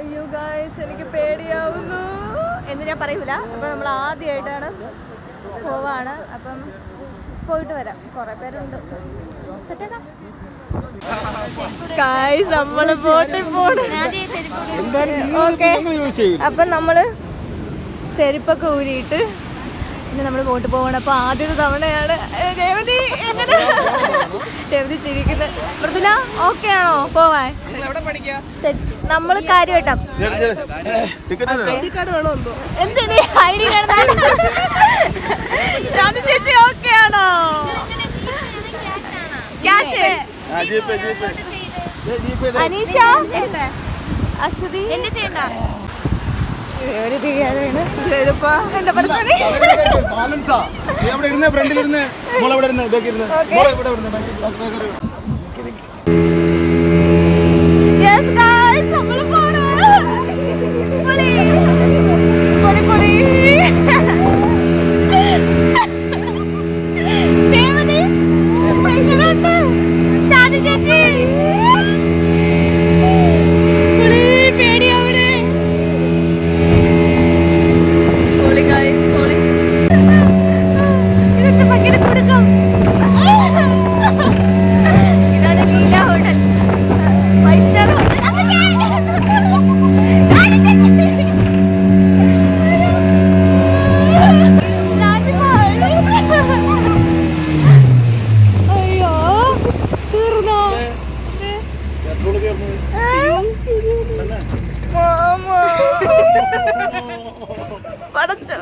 അയ്യോ ഗായ്സ് എനിക്ക് പേടിയാവുന്നു. എന്ന് ഞാൻ പറയൂല. അപ്പം നമ്മൾ ആദ്യമായിട്ടാണ് പോവാണ്. അപ്പം പോയിട്ട് വരാം. കുറേ പേരുണ്ട്. സെറ്റാക്കാം. ഗായ്സ് നമ്മൾ ബോട്ടിൽ പോണു ഓക്കെ അപ്പം നമ്മൾ ചെരുപ്പൊക്കെ ഊരിയിട്ട് പിന്നെ നമ്മൾ ബോട്ട് പോകണം അപ്പോൾ ആദ്യത്തെ തവണയാണ്. രേവതി എങ്ങനെ? രേവതി ചിരിക്കുന്നത് മൃദുല ഓക്കെ ആണോ? പോവാൻ. നമ്മൾ കാര്യം എന്തിന്? ഐ ഡി ശാന്തി ചേച്ചി ഓക്കെ ആണോ? ക്യാഷ് അനീഷ? അശ്വതി? എന്റെ ചെയ്യണ്ട ബാലൻസാ. നീ അവിടെ ഇരുന്ന്? ഫ്രണ്ടിലിരുന്ന്. മോളെ ഇവിടെ ഇരുന്ന്? ബാക്കി ഇരുന്ന്. മോളെ ഇവിടെ ഇരുന്ന്. ബാക്കി.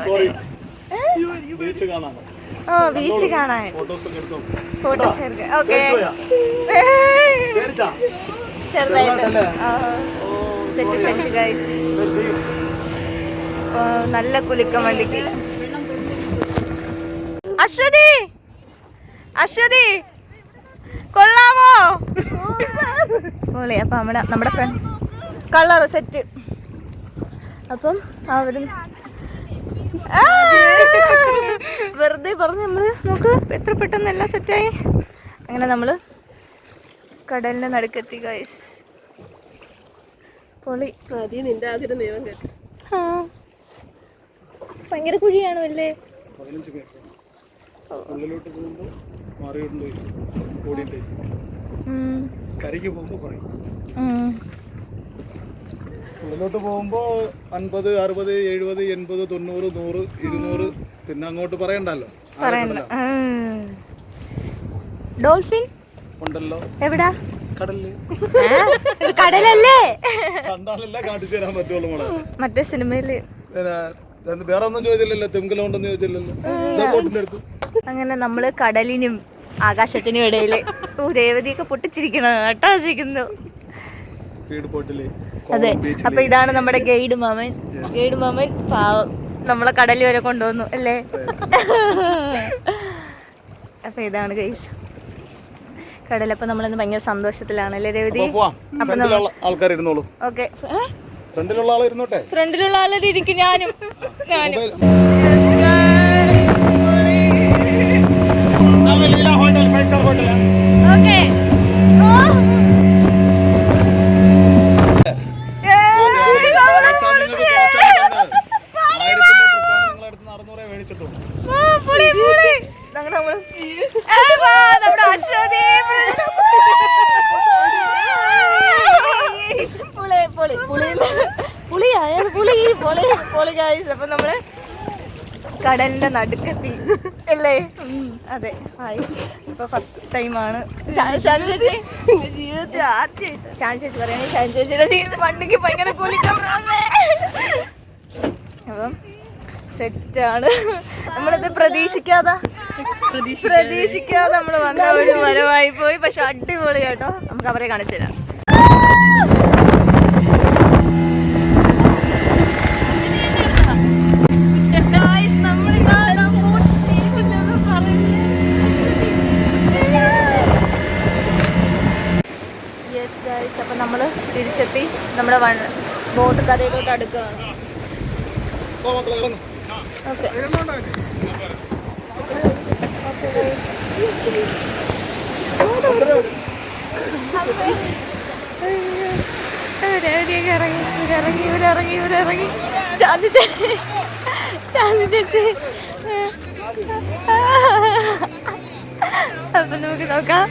സോറി ബീച്ച് കാണാൻ. ഫോട്ടോസ് എടുക്കാം. ഓക്കെ ചെറുതായിട്ട്? സെറ്റ് സെറ്റ് നല്ല കുലുക്കം വണ്ടിക്ക്. അശ്വതി! അശ്വതി! കൊള്ളാമോ? പൊളി അപ്പം നമ്മുടെ നമ്മുടെ ഫ്രണ്ട് കളർ സെറ്റ് അപ്പം അവിടെ ആ! വെറുതെ പറഞ്ഞ് നമ്മൾ നമുക്ക് എത്ര പെട്ടെന്ന് എല്ലാം സെറ്റായി അങ്ങനെ നമ്മൾ കടലിന്റെ നടുക്കെത്തി ഗൈസ് പൊളി. ആദ്യം നിന്റെ ആഗ്രഹം ദൈവം കേട്ടു ആ. ഭയങ്കര കുഴിയാണോ അല്ലേ? ഉള്ളിലോട്ട് പോകുമ്പോൾ മാറിയിട്ടുണ്ട് ഓടിയിട്ട് കരയ്ക്ക് പോകുമ്പോൾ കുറയും. ഉള്ളിലോട്ട് പോകുമ്പോൾ അൻപത് അറുപത് എഴുപത് എൺപത് തൊണ്ണൂറ് നൂറ് ഇരുന്നൂറ് പിന്നെ അങ്ങോട്ട് പറയണ്ടല്ലോ. പറയണ്ട. ഡോൾഫിൻ? ഉണ്ടല്ലോ. എവിടാ? കടലിൽ കടലല്ലേ? കണ്ടാലല്ല കാട്ടിച്ചു തരാൻ പറ്റുള്ളൂ മോളെ. മറ്റേ സിനിമയിൽ. വേറെ ഒന്നും ചോദിച്ചില്ലല്ലോ? തെങ്കലം ഉണ്ടെന്ന് ചോദിച്ചില്ലല്ലോ? അങ്ങനെ നമ്മൾ കടലിനും ആകാശത്തിനും ഇടയിൽ രേവതിയൊക്കെ പൊട്ടിച്ചിരിക്കണം കേട്ടോ ചിരിക്കുന്നു അതെ. അപ്പൊ ഇതാണ് നമ്മുടെ ഗൈഡ് മാമൻ. ഗൈഡ് മാമൻ പാവം. നമ്മളെ കടലിൽ വരെ കൊണ്ടുവന്നു അല്ലേ? അപ്പൊ ഇതാണ് ഗൈസ് കടലപ്പൊ നമ്മളിന്ന് ഭയങ്കര സന്തോഷത്തിലാണ് അല്ലേ രവതി? ആൾക്കാർ ഇരുന്നോളൂ. ഓക്കെ. ഫ്രണ്ടിലുള്ള ആൾ ഇരുന്നോട്ടെ? ഫ്രണ്ടിലുള്ള ആളെ ഇരിക്കും ഞാനും. ഞാനും. നമ്മുടെ അശ്വതി. പുളി പുളി പുളി. പുളിയായ പുളി പൊളി പൊളി ഗായ്സ് അപ്പൊ നമ്മൾ കടലിന്റെ നടുക്കെത്തി. അല്ലേ? അതെ ആയി. ഇപ്പൊ ഫസ്റ്റ് ടൈമാണ് ജീവിതത്തിൽ ആദ്യമായിട്ട്. ഷാൻ ചേച്ചി പറയുന്നത് ഷാൻ ചേച്ചിയുടെ ജീവിതം പണ്ടെങ്കിൽ ഭയങ്കര കുലിക്കാൻ അപ്പം സെറ്റാണ്. നമ്മളിത് പ്രതീക്ഷിക്കാതെ. പ്രതീക്ഷിക്കാതെ. നമ്മൾ വന്ന ഒരു വരവായി പോയി. പക്ഷെ അടിപൊളി കേട്ടോ നമുക്ക് അവരെ കാണിച്ചു തരാം. അപ്പം നമ്മൾ തിരിച്ചെത്തി. നമ്മുടെ വോട്ട് ബോട്ട് കരയിലോട്ട് അടുക്കുകയാണ്. ഓക്കെ രേവതിയൊക്കെ ഇറങ്ങി? ഇവരിറങ്ങി ഇവരിറങ്ങി ഇവരിറങ്ങി ശാന്തി ചേച്ചി ശാന്തി ചേച്ചി. അപ്പൊ നമുക്ക് നോക്കാം.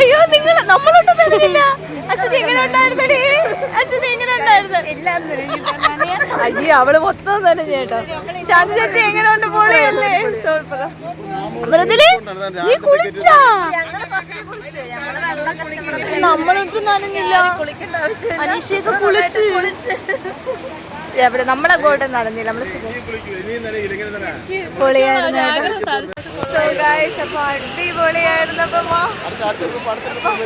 അയ്യോ നിങ്ങൾ നമ്മളൊട്ടും അറിയില്ല അശ്വതി എങ്ങനെ ഉണ്ടായിരുന്നടി? അശ്വതി എങ്ങനെ ഉണ്ടായിരുന്നു? അയ്യോ അവൾ മൊത്തം തന്നെ ചേട്ടാ. ശാന്തി ചേച്ചി എങ്ങനെ ഉണ്ട് പൊളിയല്ലേ? നീ കുളിച്ചാ? നമ്മളൊന്നും നനഞ്ഞില്ല. അനീഷയൊക്കെ കുളിച്ച്. എവിടെ? നമ്മളെ അങ്ങോട്ട് നടന്നില്ല നമ്മൾ പൊളിയായിരുന്നു അടിപൊളിയായിരുന്നു. അപ്പൊ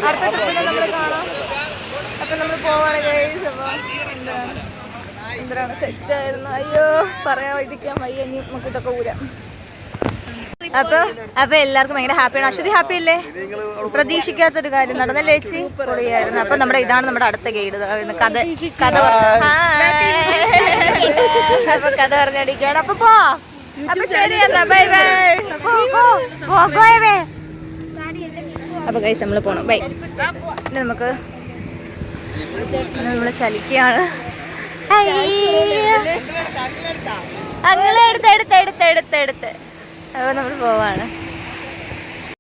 അടുത്ത ട്രിപ്പിനെ നമ്മൾ കാണാം. അപ്പൊ നമ്മൾ പോവാണ് ഗൈസ് അപ്പോൾ എന്താണ് എന്താണ് സെറ്റ് ആയിരുന്നു അയ്യോ പറയാ ഇരിക്കാൻ വയ്യ ഇനി നമുക്ക് ഇതൊക്കെ ഊരാം അപ്പൊ അപ്പൊ എല്ലാവർക്കും ഭയങ്കര ഹാപ്പിയാണ് അശ്വതി ഹാപ്പി അല്ലേ പ്രതീക്ഷിക്കാത്തൊരു കാര്യം നടന്നല്ലേ ചേച്ചി പൊളിയായിരുന്നു അപ്പൊ നമ്മുടെ ഇതാണ് നമ്മുടെ അടുത്ത ഗൈഡ് കഥ കഥ. അപ്പൊ കഥ പറഞ്ഞടിക്കാണ് അപ്പൊ പോ അപ്പൊ ശരി ബൈ ബൈ പോ, ബേ. അപ്പൊ കൈസ് നമ്മൾ പോണം ബൈ ഇനി നമുക്ക് നമ്മൾ ചലിക്കുകയാണ്. അങ്ങനെ എടുത്ത് എടുത്ത് എടുത്ത് എടുത്ത് എടുത്ത്. അപ്പൊ നമ്മൾ പോവാണ്.